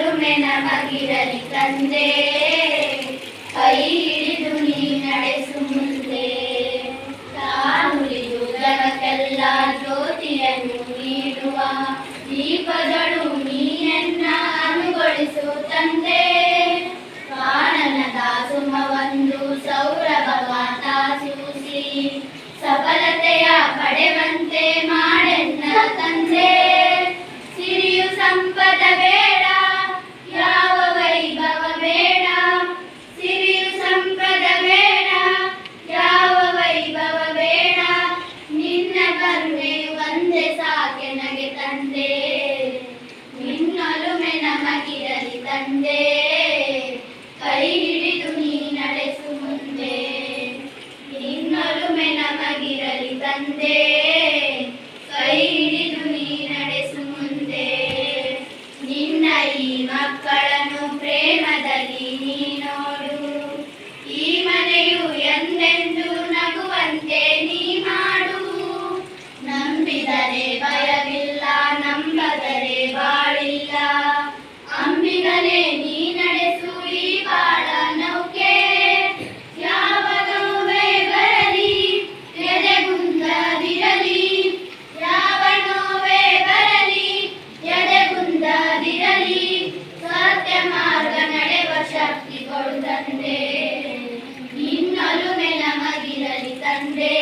ನಿನ್ನೊಲುಮೆ ನಮಗಿರಲಿ ತಂದೆ. ಕೈ ಹಿಡಿದು ನೀ ನಡೆಸು ಮುಂದೆ. ತಾನುಳಿದು ಜಗಕ್ಕೆಲ್ಲ ಜ್ಯೋತಿಯನ್ನು ನೀಡುವ ದೀಪಗಳು ನೀಯನ್ನ ಅನುಗೊಳಿಸು ತಂದೆ. ಕಾನನದ ಸುಮವೊಂದು ಸೌರಭವ ತಾಸೂಸಿ ಸಫಲತೆಯ ಪಡೆವಂತೆ ಮಾಡೆನ್ನ ನಮಗಿರಲಿ ತಂದೆ ಕೈ ಹಿಡಿದು ನೀ ನಡೆಸು ಮುಂದೆ. ನಿನ್ನೊಲುಮೆ ನಮಗಿರಲಿ ತಂದೆ ಕೈ ಹಿಡಿದು ನೀ ನಡೆಸು ಮುಂದೆ. ನಿನ್ನ ಈ ಮಕ್ಕಳನ್ನು തന്റെ